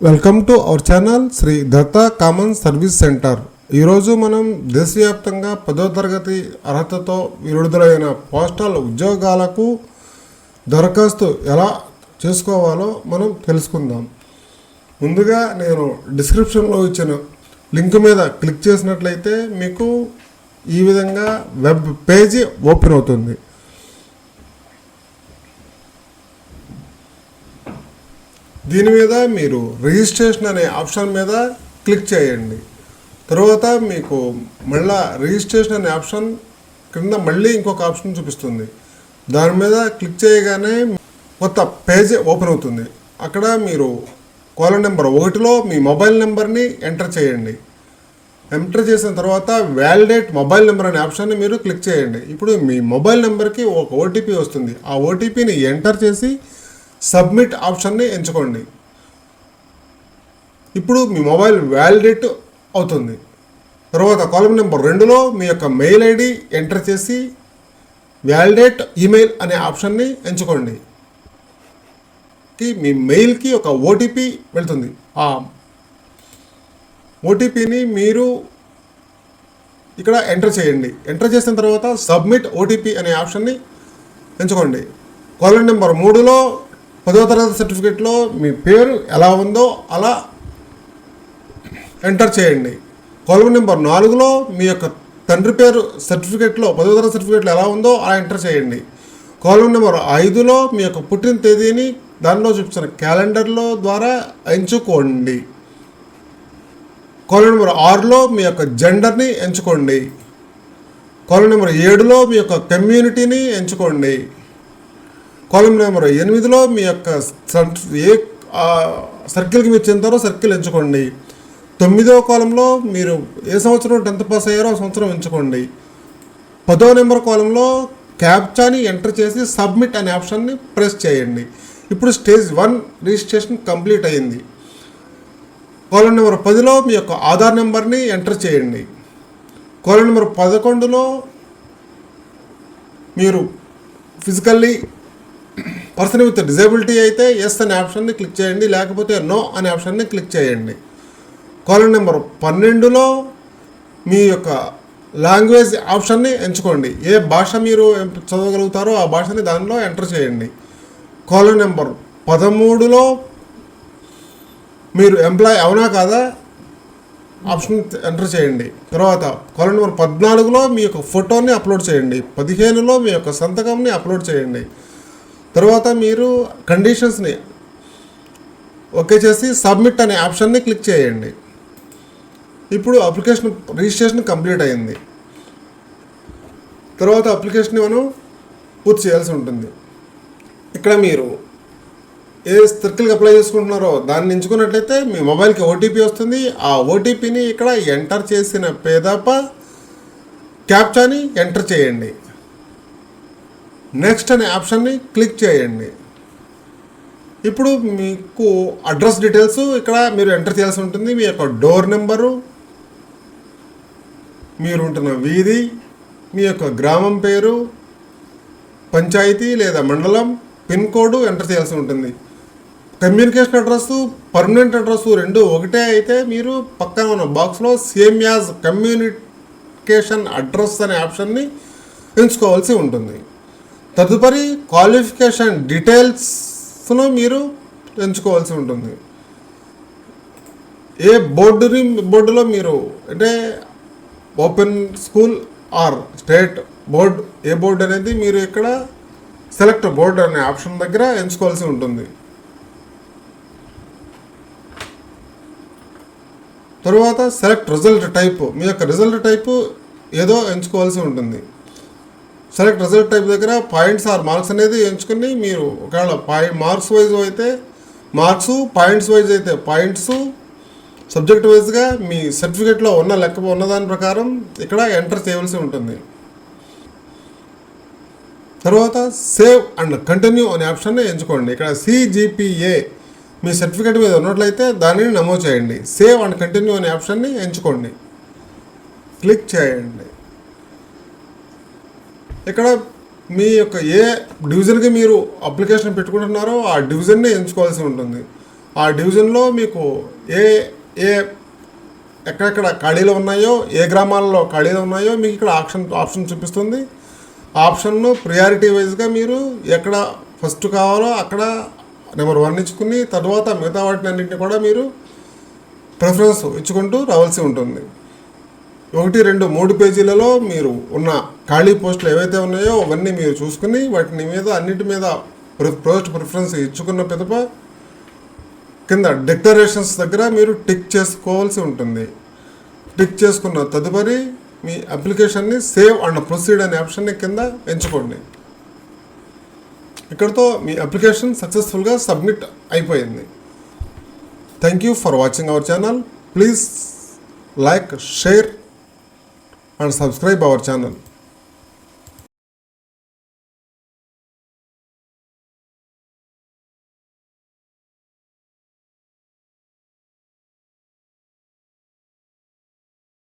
Welcome to our channel Shri Datta common service centre ఈరోజు మనం దేశవ్యాప్తంగా పదో తరగతి అర్హతతో విడుదలైన పోస్టల్ ఉద్యోగాలకు దరఖాస్తు ఎలా చేసుకోవాలో మనం తెలుసుకుందాం. ముందుగా నేను డిస్క్రిప్షన్లో ఇచ్చిన లింక్ మీద క్లిక్ చేసినట్లయితే మీకు ఈ విధంగా వెబ్ పేజీ ఓపెన్ అవుతుంది. దీని మీద మీరు రిజిస్ట్రేషన్ అనే ఆప్షన్ మీద క్లిక్ చేయండి. తర్వాత మీకు మళ్ళా రిజిస్ట్రేషన్ అనే ఆప్షన్ కింద మళ్ళీ ఇంకొక ఆప్షన్ చూపిస్తుంది. దాని మీద క్లిక్ చేయగానే కొత్త పేజీ ఓపెన్ అవుతుంది. అక్కడ మీరు కాలర్ నెంబర్ ఒకటిలో మీ మొబైల్ నెంబర్ని ఎంటర్ చేయండి. ఎంటర్ చేసిన తర్వాత వ్యాలిడేట్ మొబైల్ నెంబర్ అనే ఆప్షన్ని మీరు క్లిక్ చేయండి. ఇప్పుడు మీ మొబైల్ నెంబర్కి ఒక ఓటీపీ వస్తుంది. ఆ ఓటీపీని ఎంటర్ చేసి సబ్మిట్ ఆప్షన్ని ఎంచుకోండి. ఇప్పుడు మీ మొబైల్ వ్యాలిడేట్ అవుతుంది. తర్వాత కాలం నెంబర్ రెండులో మీ యొక్క మెయిల్ ఐడి ఎంటర్ చేసి వ్యాలిడేట్ ఈమెయిల్ అనే ఆప్షన్ని ఎంచుకోండి. మీ మెయిల్కి ఒక ఓటీపీ వెళ్తుంది. ఆ ఓటీపీని మీరు ఇక్కడ ఎంటర్ చేయండి. ఎంటర్ చేసిన తర్వాత సబ్మిట్ ఓటీపీ అనే ఆప్షన్ని ఎంచుకోండి. కాలం నెంబర్ మూడులో పదో తరగతి సర్టిఫికేట్లో మీ పేరు ఎలా ఉందో అలా ఎంటర్ చేయండి. కాలమ్ నెంబర్ నాలుగులో మీ యొక్క తండ్రి పేరు సర్టిఫికేట్లో పదో తరగతి సర్టిఫికేట్లో ఎలా ఉందో అలా ఎంటర్ చేయండి. కాలమ్ నెంబర్ ఐదులో మీ యొక్క పుట్టిన తేదీని దానిలో చూపించిన క్యాలెండర్లో ద్వారా ఎంచుకోండి. కాలమ్ నెంబర్ ఆరులో మీ యొక్క జెండర్ని ఎంచుకోండి. కాలమ్ నెంబర్ ఏడులో మీ యొక్క కమ్యూనిటీని ఎంచుకోండి. కాలం నెంబర్ ఎనిమిదిలో మీ యొక్క సర్- ఏ సర్కిల్కి మీరు చెందారో సర్కిల్ ఎంచుకోండి. తొమ్మిదో కాలంలో మీరు ఏ సంవత్సరం టెన్త్ పాస్ అయ్యారో ఆ సంవత్సరం ఎంచుకోండి. పదో నెంబర్ కాలంలో క్యాప్చాని ఎంటర్ చేసి సబ్మిట్ అనే ఆప్షన్ని ప్రెస్ చేయండి. ఇప్పుడు స్టేజ్ వన్ రిజిస్ట్రేషన్ కంప్లీట్ అయింది. కాలం నెంబర్ పదిలో మీ యొక్క ఆధార్ నెంబర్ని ఎంటర్ చేయండి. కాలం నెంబర్ పదకొండులో మీరు ఫిజికల్లీ పర్సన్ విత్ డిజేబిలిటీ అయితే ఎస్ అనే ఆప్షన్ని క్లిక్ చేయండి లేకపోతే నో అనే ఆప్షన్ని క్లిక్ చేయండి. కాలమ్ నెంబర్ పన్నెండులో మీ యొక్క లాంగ్వేజ్ ఆప్షన్ని ఎంచుకోండి. ఏ భాష మీరు చదవగలుగుతారో ఆ భాషని దానిలో ఎంటర్ చేయండి. కాలమ్ నెంబర్ పదమూడులో మీరు ఎంప్లాయ్ అవునా కాదా ఆప్షన్ ఎంటర్ చేయండి. తర్వాత కాలం నెంబర్ పద్నాలుగులో మీ యొక్క ఫోటోని అప్లోడ్ చేయండి. పదిహేనులో మీ యొక్క సంతకంని అప్లోడ్ చేయండి. తర్వాత మీరు కండిషన్స్ని ఓకే చేసి సబ్మిట్ అనే ఆప్షన్ని క్లిక్ చేయండి. ఇప్పుడు అప్లికేషన్ రిజిస్ట్రేషన్ కంప్లీట్ అయింది. తర్వాత అప్లికేషన్ని మనం పూర్తి చేయాల్సి ఉంటుంది. ఇక్కడ మీరు ఏ సర్కిల్కి అప్లై చేసుకుంటున్నారో దాన్ని ఎంచుకున్నట్లయితే మీ మొబైల్కి ఓటీపీ వస్తుంది. ఆ ఓటీపీని ఇక్కడ ఎంటర్ చేసిన పేదప క్యాప్చాని ఎంటర్ చేయండి. నెక్స్ట్ అనే ఆప్షన్ని క్లిక్ చేయండి. ఇప్పుడు మీకు అడ్రస్ డీటెయిల్స్ ఇక్కడ మీరు ఎంటర్ చేయాల్సి ఉంటుంది. మీ యొక్క డోర్ నెంబరు మీరు ఉంటున్న వీధి మీ యొక్క గ్రామం పేరు పంచాయతీ లేదా మండలం పిన్ కోడ్ ఎంటర్ చేయాల్సి ఉంటుంది. కమ్యూనికేషన్ అడ్రస్ పర్మనెంట్ అడ్రస్ రెండు ఒకటే అయితే మీరు పక్కన ఉన్న బాక్స్లో సేమ్ యాజ్ కమ్యూనికేషన్ అడ్రస్ అనే ఆప్షన్ని ఎంచుకోవాల్సి ఉంటుంది. తదుపరి క్వాలిఫికేషన్ డీటెయిల్స్ను మీరు ఎంచుకోవాల్సి ఉంటుంది. ఏ బోర్డుని బోర్డులో మీరు అంటే open school or state board A board అనేది మీరు ఇక్కడ సెలెక్ట్ బోర్డ్ అనే ఆప్షన్ దగ్గర ఎంచుకోవాల్సి ఉంటుంది. తరువాత సెలెక్ట్ రిజల్ట్ టైప్ మీ యొక్క రిజల్ట్ టైపు ఏదో ఎంచుకోవాల్సి ఉంటుంది. సెలెక్ట్ రిజల్ట్ టైప్ దగ్గర పాయింట్స్ ఆర్ మార్క్స్ అనేది ఎంచుకుని మీరు ఒకవేళ పాయింట్ మార్క్స్ వైజ్ అయితే మార్క్స్ పాయింట్స్ వైజ్ అయితే పాయింట్స్ సబ్జెక్ట్ వైజ్గా మీ సర్టిఫికేట్లో ఉన్న లెక్క ఉన్న దాని ప్రకారం ఇక్కడ ఎంటర్ చేయవలసి ఉంటుంది. తర్వాత సేవ్ అండ్ కంటిన్యూ అనే ఆప్షన్ని ఎంచుకోండి. ఇక్కడ సిజిపిఏ మీ సర్టిఫికేట్ మీద ఉన్నట్లయితే దానిని నమోదు చేయండి. సేవ్ అండ్ కంటిన్యూ అనే ఆప్షన్ని ఎంచుకోండి. క్లిక్ చేయండి. ఇక్కడ మీ యొక్క ఏ డివిజన్కి మీరు అప్లికేషన్ పెట్టుకుంటున్నారో ఆ డివిజన్ని ఎంచుకోవాల్సి ఉంటుంది. ఆ డివిజన్లో మీకు ఏ ఏ ఎక్కడెక్కడ ఖాళీలు ఉన్నాయో ఏ గ్రామాల్లో ఖాళీలు ఉన్నాయో మీకు ఇక్కడ ఆప్షన్ ఆప్షన్ చూపిస్తుంది. ఆప్షన్ను ప్రియారిటీ వైజ్గా మీరు ఎక్కడ ఫస్ట్ కావాలో అక్కడ నెంబర్ వన్ ఇచ్చుకుని తర్వాత మిగతా వాటిని అన్నింటినీ కూడా మీరు ప్రిఫరెన్స్ ఇచ్చుకుంటూ రావాల్సి ఉంటుంది. ఒకటి రెండు మూడు పేజీలలో మీరు ఉన్న ఖాళీ పోస్టులు ఏవైతే ఉన్నాయో అవన్నీ మీరు చూసుకుని వాటిని మీద అన్నిటి మీద పోస్ట్ ప్రిఫరెన్స్ ఇచ్చుకున్న పిదప కింద డిక్లరేషన్స్ దగ్గర మీరు టిక్ చేసుకోవాల్సి ఉంటుంది. టిక్ చేసుకున్న తదుపరి మీ అప్లికేషన్ని సేవ్ అండ్ ప్రొసీడ్ అనే ఆప్షన్ని కింద ఎంచుకోండి. ఇక్కడతో మీ అప్లికేషన్ సక్సెస్ఫుల్గా సబ్మిట్ అయిపోయింది. Thank you for watching our channel. Please like share and subscribe our channel.